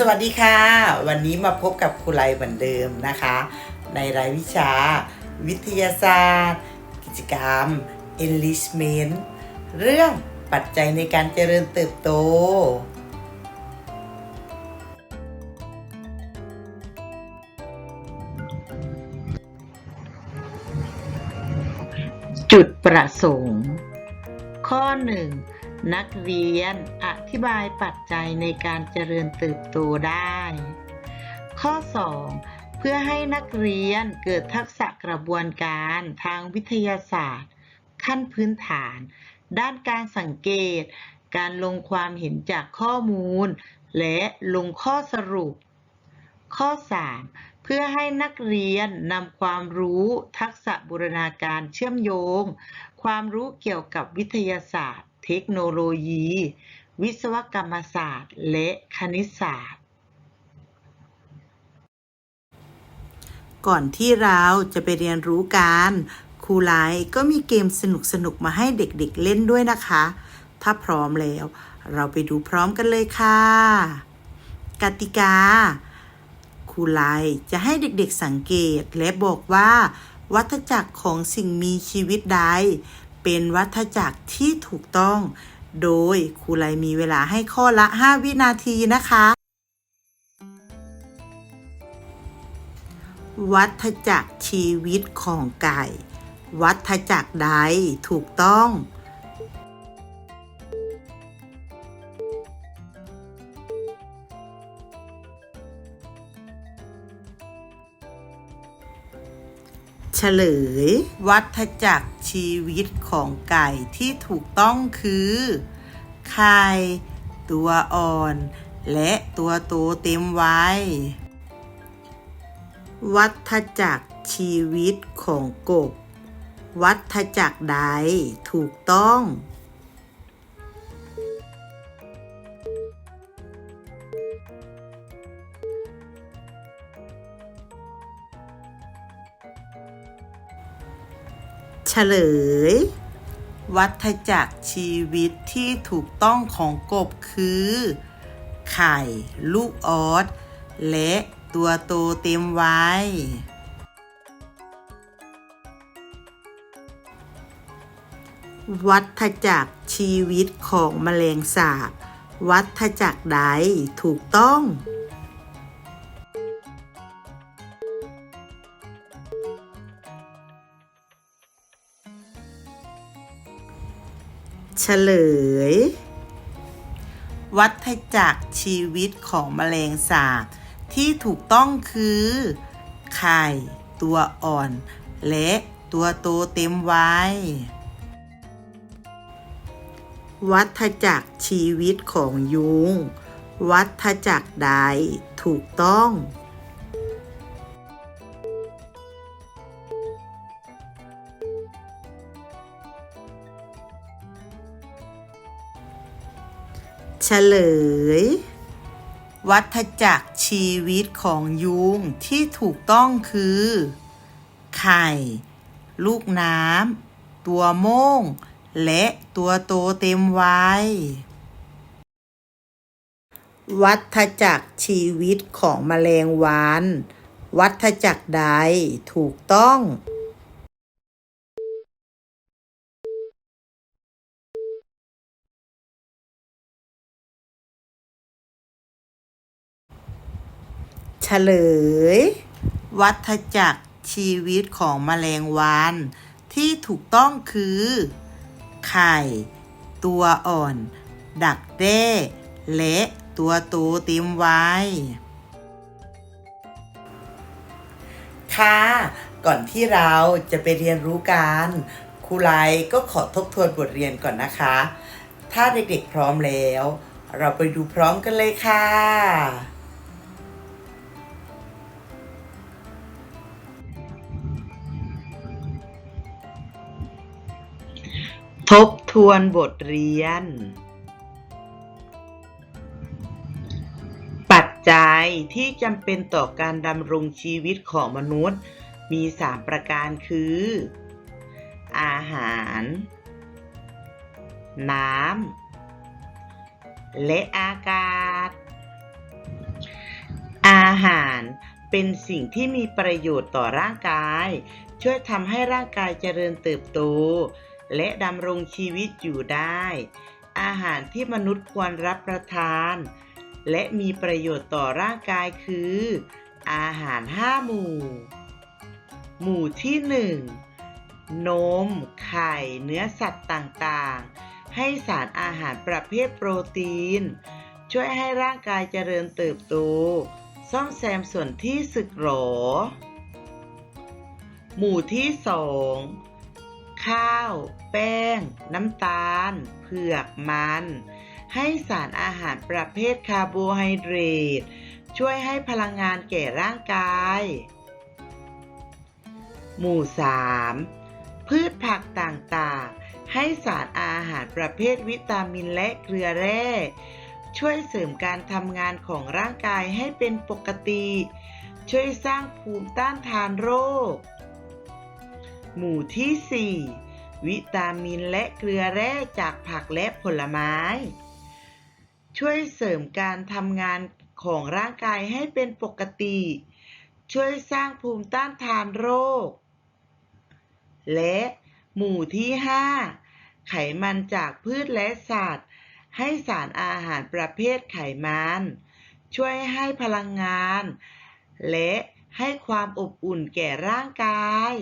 สวัสดีค่ะ วันนี้มาพบกับครูไลเหมือนเดิมนะคะ ในรายวิชา วิทยาศาสตร์ กิจกรรม enrichment เรื่องปัจจัยในการเจริญเติบโต จุดประสงค์ ข้อ 1. นักเรียนอธิบายปัจจัยในการเจริญเติบโตได้ ข้อ 2. เพื่อให้นักเรียนเกิดทักษะกระบวนการทางวิทยาศาสตร์ ขั้นพื้นฐาน ด้านการสังเกต การลงความเห็นจากข้อมูล และลงข้อสรุป ข้อ 3. เพื่อให้นักเรียนนำความรู้ทักษะบูรณาการเชื่อมโยง ความรู้เกี่ยวกับวิทยาศาสตร์ เทคโนโลยี วิศวกรรมศาสตร์ และคณิตศาสตร์ ก่อนที่เราจะไปเรียนรู้กันครูไลก็มีเกมสนุกๆมาให้เด็กๆเล่นด้วยนะคะ ถ้าพร้อมแล้ว เราไปดูพร้อมกันเลยค่ะ กติกาครูไลจะให้เด็กๆสังเกตและบอกว่า วัฏจักรของสิ่งมีชีวิตใด เป็นวัฏจักรที่ถูกต้อง โดยครูไลมีเวลาให้ข้อละ 5 วินาทีนะคะ วัฏจักรชีวิตของไก่ วัฏจักรใดถูกต้อง ลย วัฏจักรชีวิตของไก่ที่ถูกต้องคือไข่ตัวอ่อน และตัวโตเต็มวัยวัฏจักรชีวิตของกบ วัฏจักรใดถูกต้อง ฉลย วัฏจักรชีวิตที่ถูกต้องของกบคือ ไข่ ลูกออสและตัวโตเต็มวัยวัฏจักรชีวิตของแมลงสาบ วัฏจักรใดถูกต้อง ฉลย วัฏจักรชีวิตของแมลงสาบที่ถูกต้องคือ ไข่ ตัวอ่อน และตัวโตเต็มวัยวัฏจักรชีวิตของยุง วัฏจักรใดถูกต้อง เฉลย วัฏจักรชีวิตของยุงที่ถูกต้องคือ ไข่ ลูกน้ำตัวโม่ง และตัวโตเต็มวัยวัฏจักรชีวิตของแมลงวัน วัฏจักรใดถูกต้อง เฉลย วัฏจักรชีวิตของแมลงวัน ที่ถูกต้องคือ ไข่ ตัวอ่อน ดักแด้และตัวตเต็มวัยค่ะ ก่อนที่เราจะไปเรียนรู้กันครูไลก็ขอทบทวนบทเรียนก่อนนะคะ ถ้าเด็กๆพร้อมแล้ว เราไปดูพร้อมกันเลยค่ะ ทบทวนบทเรียน ปัจจัยที่จำเป็นต่อการดำรงชีวิตของมนุษย์ มี 3 ประการคือ อาหาร น้ำ และอากาศ อาหารเป็นสิ่งที่มีประโยชน์ต่อร่างกาย ช่วยทำให้ร่างกายเจริญเติบโต และดำรงชีวิตอยู่ได้ อาหารที่มนุษย์ควรรับประทาน และมีประโยชน์ต่อร่างกายคือ อาหารห้าหมู่ หมู่ที่หนึ่งนม ไข่ เนื้อสัตว์ต่างๆ ให้สารอาหารประเภทโปรตีน ช่วยให้ร่างกายเจริญเติบโต ซ่อมแซมส่วนที่สึกหรอ หมู่ที่สอง ข้าว แป้ง น้ำตาล เผือกมัน ให้สารอาหารประเภทคาร์โบไฮเดรตช่วยให้พลังงานแก่ร่างกาย หมู่ 3 พืชผักต่างๆ ให้สารอาหารประเภทวิตามินและเกลือแร่ ช่วยเสริมการทำงานของร่างกายให้เป็นปกติ ช่วยสร้างภูมิต้านทานโรค หมู่ที่ 4 วิตามินและเกลือแร่จากผักและผลไม้ ช่วยเสริมการทำงานของร่างกายให้เป็นปกติ ช่วยสร้างภูมิต้านทานโรค และหมู่ที่ 5 ไขมันจากพืชและสัตว์ ให้สารอาหารประเภทไขมัน ช่วยให้พลังงาน และให้ความอบอุ่นแก่ร่างกาย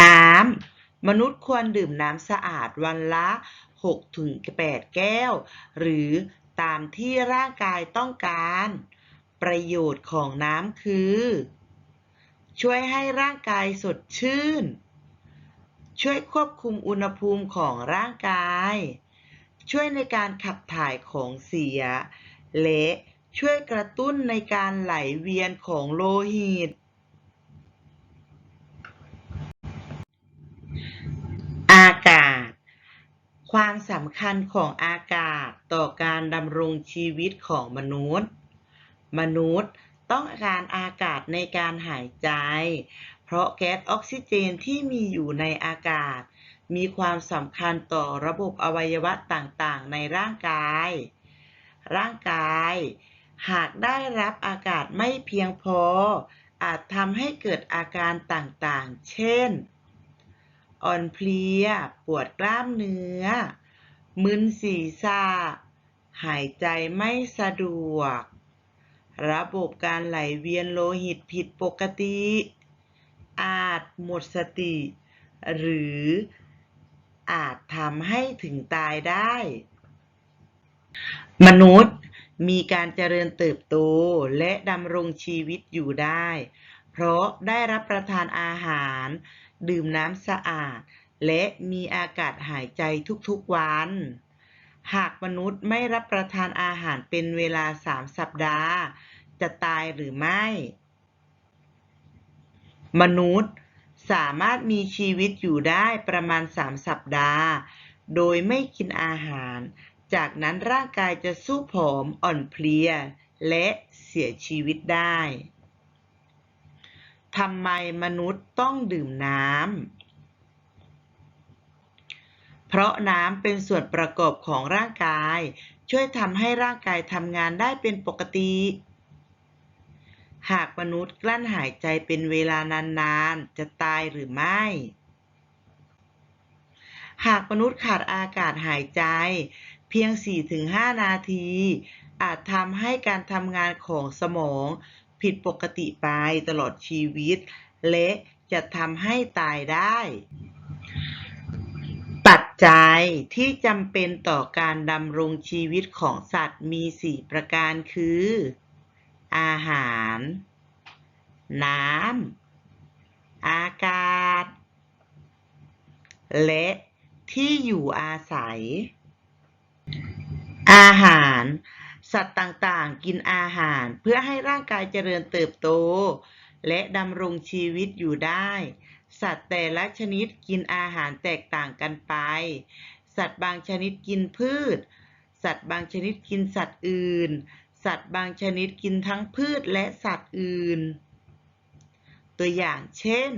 น้ำมนุษย์ควรดื่มน้ำสะอาดวันละ 6-8 แก้ว หรือตามที่ร่างกายต้องการ ประโยชน์ของน้ำคือ ช่วยให้ร่างกายสดชื่น ช่วยควบคุมอุณหภูมิของร่างกาย ช่วยในการขับถ่ายของเสีย และช่วยกระตุ้นในการไหลเวียนของโลหิต อากาศ ความสำคัญของอากาศต่อการดำรงชีวิตของมนุษย์ มนุษย์ต้องการอากาศในการหายใจ เพราะแก๊สออกซิเจนที่มีอยู่ในอากาศ มีความสำคัญต่อระบบอวัยวะต่างๆ ในร่างกาย ร่างกาย หากได้รับอากาศไม่เพียงพอ อาจทำให้เกิดอาการต่างๆ เช่น อ่อนเพลีย ปวดกล้ามเนื้อ มึนศีรษะ หายใจไม่สะดวก ระบบการไหลเวียนโลหิตผิดปกติ อาจหมดสติ หรืออาจทำให้ถึงตายได้ มนุษย์มีการเจริญเติบโตและดำรงชีวิตอยู่ได้ เพราะได้รับประทานอาหาร ดื่มน้ำสะอาด และมีอากาศหายใจทุกๆวัน หากมนุษย์ไม่รับประทานอาหารเป็นเวลา 3 สัปดาห์ จะตายหรือไม่ มนุษย์สามารถมีชีวิตอยู่ได้ประมาณ 3 สัปดาห์ โดยไม่กินอาหาร จากนั้นร่างกายจะสู้ผอมอ่อนเพลีย และเสียชีวิตได้ ทำไมมนุษย์ต้องดื่มน้ำ เพราะน้ำเป็นส่วนประกอบของร่างกาย ช่วยทำให้ร่างกายทำงานได้เป็นปกติ หากมนุษย์กลั้นหายใจเป็นเวลานานๆ จะตายหรือไม่ หากมนุษย์ขาดอากาศหายใจ เพียง 4-5 นาที อาจทำให้การทำงานของสมอง ผิดปกติไปตลอดชีวิต และจะทำให้ตายได้ ปัจจัยที่จำเป็นต่อการดำรงชีวิตของสัตว์มี 4 ประการคือ อาหาร น้ำ อากาศ และที่อยู่อาศัย อาหาร สัตว์ต่างๆ กินอาหารเพื่อให้ร่างกายเจริญเติบโต และดำรงชีวิตอยู่ได้ สัตว์แต่ละชนิดกินอาหารแตกต่างกันไป สัตว์บางชนิดกินพืช สัตว์บางชนิดกินสัตว์อื่น สัตว์บางชนิดกินทั้งพืชและสัตว์อื่น ตัวอย่างเช่น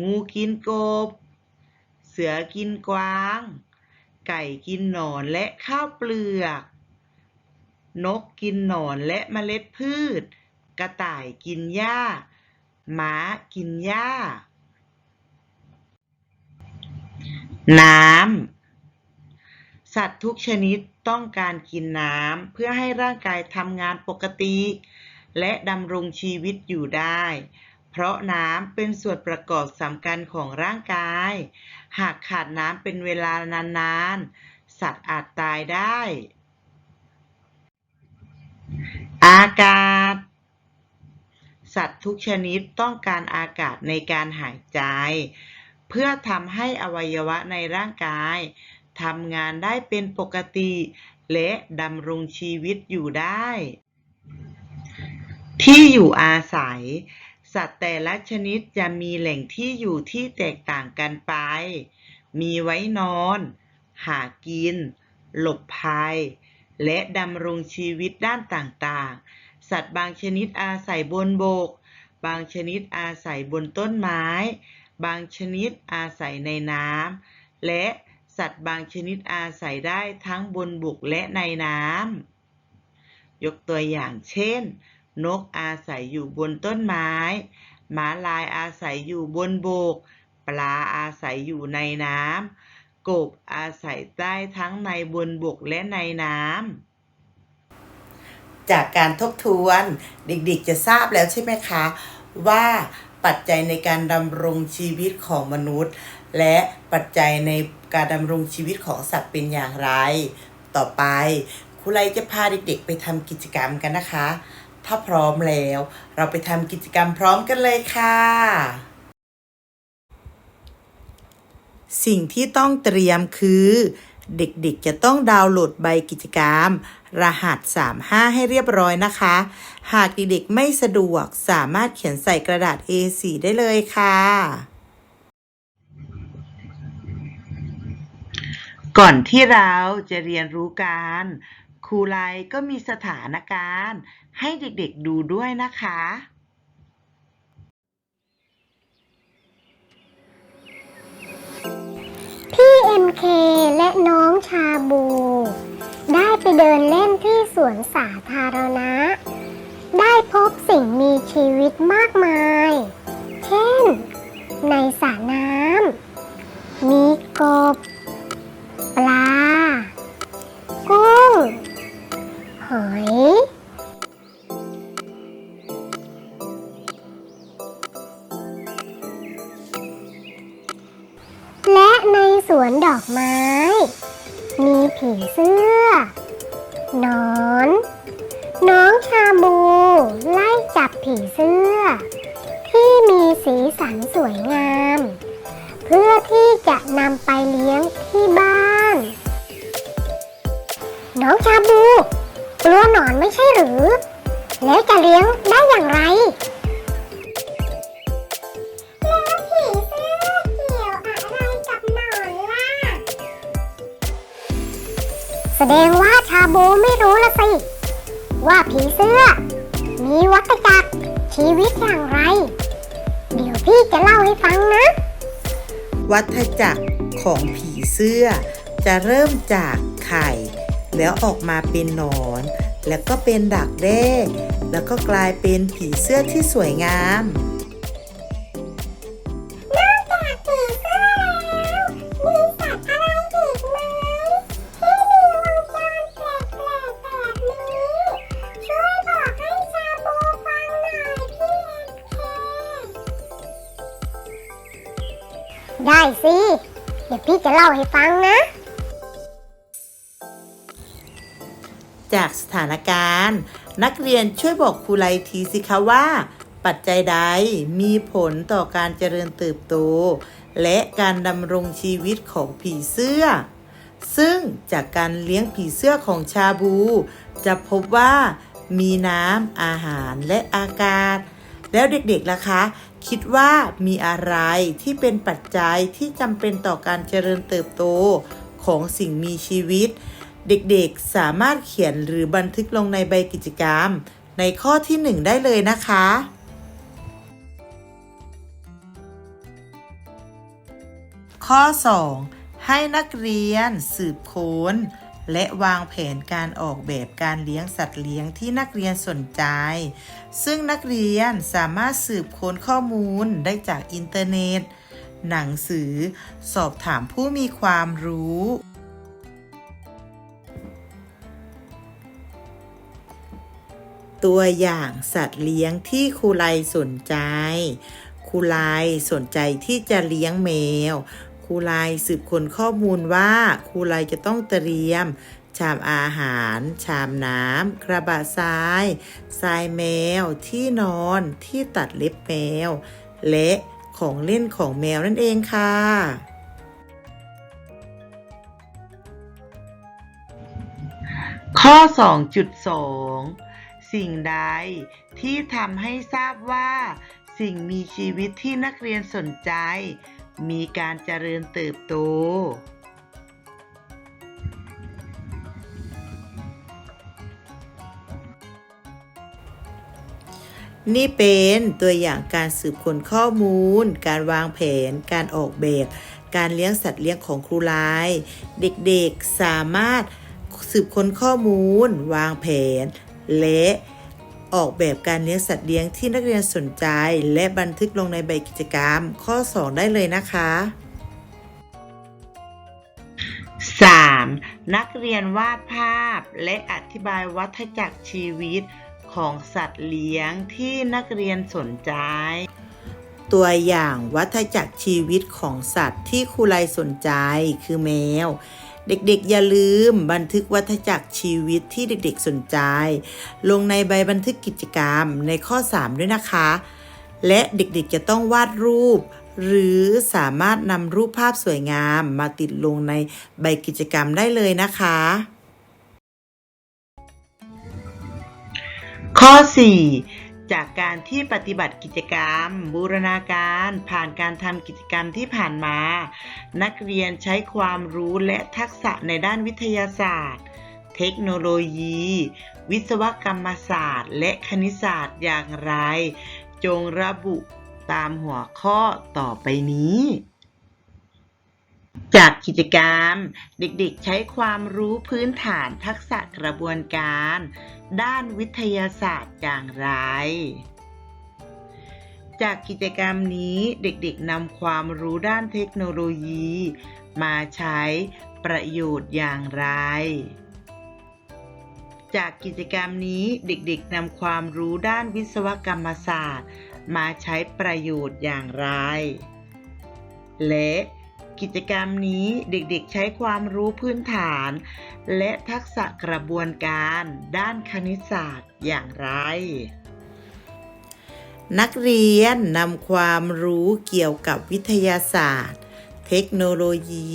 งูกินกบ เสือกินกวาง ไก่กินหนอนและข้าวเปลือก นกกินหนอนและเมล็ดพืช กระต่ายกินหญ้าม้ากินหญ้า น้ำ สัตว์ทุกชนิดต้องการกินน้ำเพื่อให้ร่างกายทำงานปกติ และดำรงชีวิตอยู่ได้ เพราะน้ำเป็นส่วนประกอบสำคัญของร่างกาย หากขาดน้ำเป็นเวลานานๆ สัตว์อาจตายได้ อากาศ สัตว์ทุกชนิดต้องการอากาศในการหายใจ เพื่อทำให้อวัยวะในร่างกายทำงานได้เป็นปกติ และดำรงชีวิตอยู่ได้ ที่อยู่อาศัย สัตว์แต่ละชนิดจะมีแหล่งที่อยู่ที่แตกต่างกันไป มีไว้นอน หากิน หลบภัย และดำรงชีวิตด้านต่างๆ สัตว์บางชนิดอาศัยบนบก บางชนิดอาศัยบนต้นไม้ บางชนิดอาศัยในน้ำ และสัตว์บางชนิดอาศัยได้ทั้งบนบกและในน้ำ ยกตัวอย่างเช่น นกอาศัยอยู่บนต้นไม้หมาลายอาศัยอยู่บนบก ปลาอาศัยอยู่ในน้ำ กบอาศัยได้ทั้งในบนบกและในน้ำ จากการทบทวนเด็กๆ จะทราบแล้วใช่ไหมคะ ว่าปัจจัยในการดำรงชีวิตของมนุษย์ และปัจจัยในการดำรงชีวิตของสัตว์เป็นอย่างไร ต่อไปครูไลจะพาเด็กๆ ไปทำกิจกรรมกันนะคะ ถ้าพร้อมแล้ว เราไปทำกิจกรรมพร้อมกันเลยค่ะ สิ่งที่ต้องเตรียมคือ เด็กๆจะต้องดาวน์โหลดใบกิจกรรม รหัส 35 ให้เรียบร้อยนะคะ หากเด็กๆไม่สะดวกสามารถเขียนใส่กระดาษ A4 ได้เลยค่ะก่อนที่เราจะเรียนรู้การครูไลก็มีสถานการณ์ให้เด็กๆดูด้วยนะคะ พี่เอ็มเคและน้องชาบู ได้ไปเดินเล่นที่สวนสาธารณะ ได้พบสิ่งมีชีวิตมากมาย เช่น ในสระน้ำมีกบ ผีเสื้อ ที่มีสีสันสวยงาม เพื่อที่จะนำไปเลี้ยงที่บ้าน น้องชาบู กลัวหนอนไม่ใช่หรือ แล้วจะเลี้ยงได้อย่างไรแล้วผีเสื้อเกี่ยวอะไรกับหนอนล่ะแสดงว่าชาบูไม่รู้ละสิ ว่าผีเสื้อ มีวัฏจักร ชีวิตอย่างไร เดี๋ยวพี่จะเล่าให้ฟังนะ วัฏจักรของผีเสื้อ จะเริ่มจากไข่ แล้วออกมาเป็นหนอน แล้วก็เป็นดักแด้ แล้วก็กลายเป็นผีเสื้อที่สวยงามาให้ฟังนะ จากสถานการณ์ นักเรียนช่วยบอกครูไลทีสิคะว่า ปัจจัยใดมีผลต่อการเจริญเติบโต และการดำรงชีวิตของผีเสื้อ ซึ่งจากการเลี้ยงผีเสื้อของชาบู จะพบว่ามีน้ำอาหารและอากาศ แล้วเด็กๆล่ะคะ คิดว่ามีอะไรที่เป็นปัจจัยที่จำเป็นต่อการเจริญเติบโตของสิ่งมีชีวิต เด็กๆสามารถเขียนหรือบันทึกลงในใบกิจกรรม ในข้อที่ 1 ได้เลยนะคะ ข้อ 2 ให้นักเรียนสืบค้น และวางแผนการออกแบบการเลี้ยงสัตว์เลี้ยงที่นักเรียนสนใจ ซึ่งนักเรียนสามารถสืบค้นข้อมูลได้จากอินเทอร์เน็ต หนังสือ สอบถามผู้มีความรู้ ตัวอย่างสัตว์เลี้ยงที่ครูไลสนใจครูไลสนใจที่จะเลี้ยงแมว ครูไลสืบค้นข้อมูลว่าครูไลจะต้องเตรียม ชามอาหาร ชามน้ำกระบะทรายทรายแมว ที่นอนที่ตัดเล็บแมว และของเล่นของแมวนั่นเองค่ะข้อ 2.2 สิ่งใดที่ทำให้ทราบว่า สิ่งมีชีวิตที่นักเรียนสนใจ มีการเจริญเติบโต นี่เป็นตัวอย่างการสืบค้นข้อมูล การวางแผน การออกแบบ การเลี้ยงสัตว์เลี้ยงของครูไลเด็กๆสามารถสืบค้นข้อมูล วางแผน และ ออกแบบการเลี้ยงสัตว์เลี้ยงที่นักเรียนสนใจ และบันทึกลงในใบกิจกรรม ข้อ 2 ได้เลยนะคะ 3. นักเรียนวาดภาพ และอธิบายวัฏจักรชีวิตของสัตว์เลี้ยงที่นักเรียนสนใจ ตัวอย่างวัฏจักรชีวิตของสัตว์ที่ครูไลสนใจคือแมว เด็กๆ อย่าลืมบันทึกวัฏจักรชีวิตที่เด็กๆสนใจ ลงในใบบันทึกกิจกรรมในข้อ 3 ด้วยนะคะ และเด็กๆจะต้องวาดรูป หรือสามารถนำรูปภาพสวยงามมาติดลงในใบกิจกรรมได้เลยนะคะ ข้อ 4 จากการที่ปฏิบัติกิจกรรม บูรณาการผ่านการทำกิจกรรมที่ผ่านมา นักเรียนใช้ความรู้และทักษะในด้านวิทยาศาสตร์ เทคโนโลยี วิศวกรรมศาสตร์ และคณิตศาสตร์อย่างไร จงระบุตามหัวข้อต่อไปนี้ จากกิจกรรม เด็กๆ ใช้ความรู้พื้นฐานทักษะกระบวนการ ด้านวิทยาศาสตร์อย่างไร จากกิจกรรมนี้เด็กๆนำความรู้ด้านเทคโนโลยี มาใช้ประโยชน์อย่างไร จากกิจกรรมนี้เด็กๆนำความรู้ด้านวิศวกรรมศาสตร์ มาใช้ประโยชน์อย่างไร และ กิจกรรมนี้เด็กๆใช้ความรู้พื้นฐาน และทักษะกระบวนการด้านคณิตศาสตร์อย่างไร นักเรียนนำความรู้เกี่ยวกับวิทยาศาสตร์ เทคโนโลยี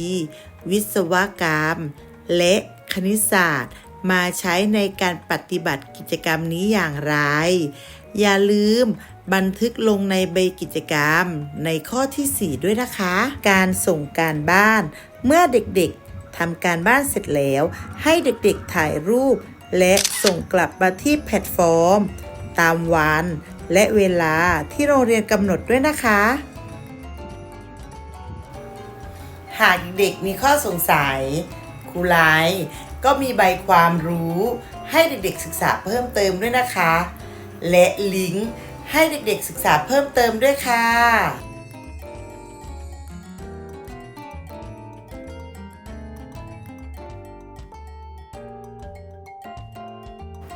วิศวกรรม และคณิตศาสตร์มาใช้ในการปฏิบัติกิจกรรมนี้อย่างไร อย่าลืม บันทึกลงในใบกิจกรรมในข้อที่ 4 ด้วยนะคะ การส่งการบ้าน เมื่อเด็กๆทำการบ้านเสร็จแล้ว ให้เด็กๆถ่ายรูป และส่งกลับมาที่แพลตฟอร์ม ตามวันและเวลาที่โรงเรียนกำหนดด้วยนะคะ หากเด็กมีข้อสงสัยครูไลก็มีใบความรู้ ให้เด็กๆศึกษาเพิ่มเติมด้วยนะคะ และลิงก์ ให้เด็กๆศึกษาเพิ่มเติมด้วยค่ะ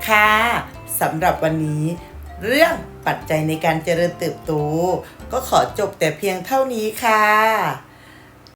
ค่ะสำหรับวันนี้ เรื่องปัจจัยในการเจริญเติบโต ก็ขอจบแต่เพียงเท่านี้ค่ะ